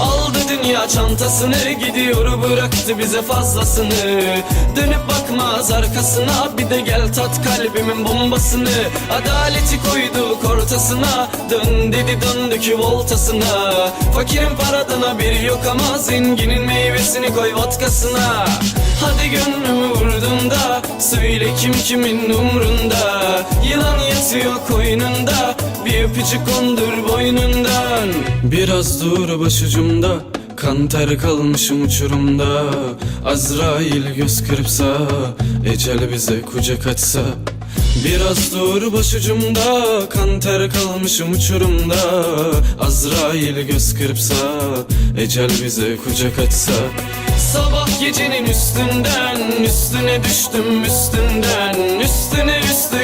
Aldı dünya çantasını Gidiyor bıraktı bize fazlasını. Dönüp bakmaz arkasına Bir de gel tat kalbimin bombasını. Adaleti koyduk ortasına Dön dedi döndük voltasına. Fakirin paradına bir yok ama Zenginin meyvesini koy vodkasına. Hadi gönlümü vurdun da Söyle kim kimin umrunda. Yılan yatıyor koynunda Bir öpücük kondur boynundan. Biraz dur başucumda Kan ter kalmışım uçurumda. Azrail göz kırpsa Ecel bize kucak açsa. Biraz dur başucumda Kan ter kalmışım uçurumda. Azrail göz kırpsa Ecel bize kucak açsa. Sabah gecenin üstünden Üstüne düştüm üstünden